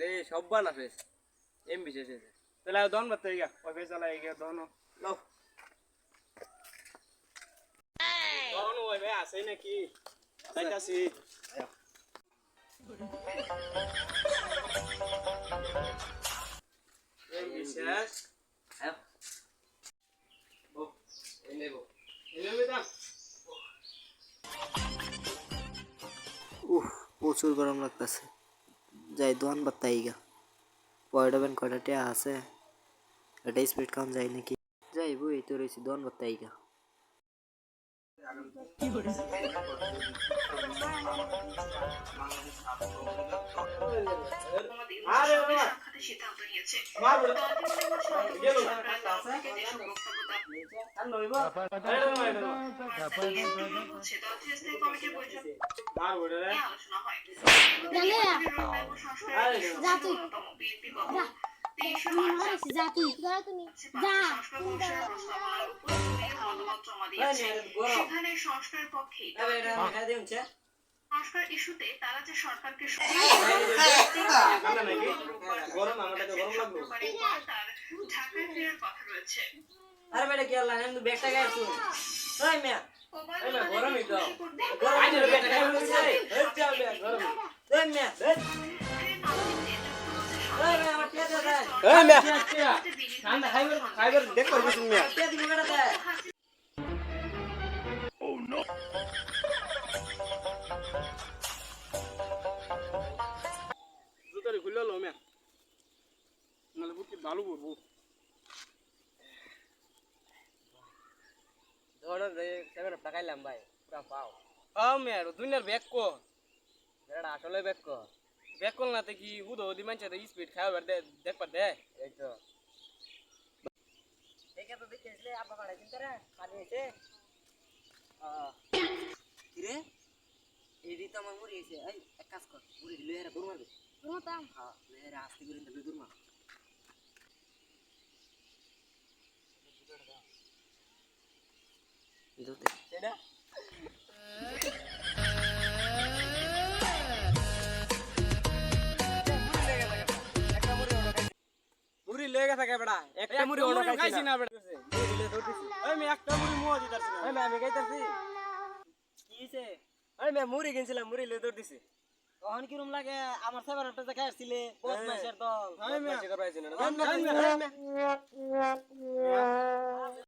রে সব বানা ফেস এম বিশেষ এসে তাহলে দন বাতে গিয়া ওই গিয়া দন লও। দন ওই ভাই আছে নাকি? যাইতাছি এম বিশেষ ও এই নেব। এমনি দাম উহ প্রচুর গরম লাগতেছে। যাই দোয়ান বাত্তাই গা পয়টা বেন কয়টা টিয়া আছে এটা স্পিড কম যায় নাকি যাই বই তো রয়েছি দোয়ান বাত্তাই গা আরে বাবা সিদ্ধান্ত নিয়েছে মার বড় গেল আর লইব আরে বাবা হচ্ছে দলটির স্থায়ী কমিটির বৈঠক মার বড় রে নিয়ে আলোচনা হয় সেখানে সংস্কার পক্ষে সংস্কার ইস্যুতে তারা যে সরকারকে ঢাকায় ফেরার কথা বেটা গায়ে মিয়া, গরমই তো। ಏ ಮ್ಯಾ ನಾನು ಹೈವರ್ ಹೈವರ್ ಡೆಕ್ ಬರ್ಬೇಕು ಮ್ಯಾ ಓ ನೋ ಜುತರಿ ಖುಲ್ಲಲ್ಲ ಮ್ಯಾ ನಲ್ಲ ಬುಕ್ಕಿ ಬಾಲು ಬರ್ಬು ದೊಡ್ಡ ಸಗಡ ಪಕಾಯಿಲ್ಲ ಅಂಬಾಯ್ ಪುರಾ ಪಾವ್ ಆ ಮ್ಯಾರು ದುನಿಯರ್ ಬೆಕ್ಕು ಬೇಡ ಆಟೋಲೇ ಬೆಕ್ಕು রে সেভেন টাকাইলাম ভাই পুরা পাও আ মে আর দুনিয়ার ব্যাগ কো এটা আসলে বেক কো ব্যাগ কল না তে কি হুদো দি মানছে তো স্পিড খাইবার দে দেখ পা দে এই তো দেখে তো দেখে আসলে আব্বা বাড়াই চিন্তা রে পানি হয়েছে কিরে এডি তো আমার মুড়ি হয়েছে এই এক কাজ কর মুড়ি লয়ে এরা দূর মারবে রুমতাম হ্যাঁ লয়ে এরা আস্তে করে লয়ে দূর মার ইদোতে লেগে থাকে বেড়া। একটা মুড়ি অর্ডার খাইছি না বেড়া। ওই মে একটা মুড়ি মুয়া দিতাছি না। এই মে আমি খাইতাছি। কি ওই মে মুড়ি কিনছিলাম মুড়ি লই দৌড় দিছি। তখন কিরম লাগে? আমার সেবার একটা দেখা বদমাইশের দল। এই মে। করবাইছি না।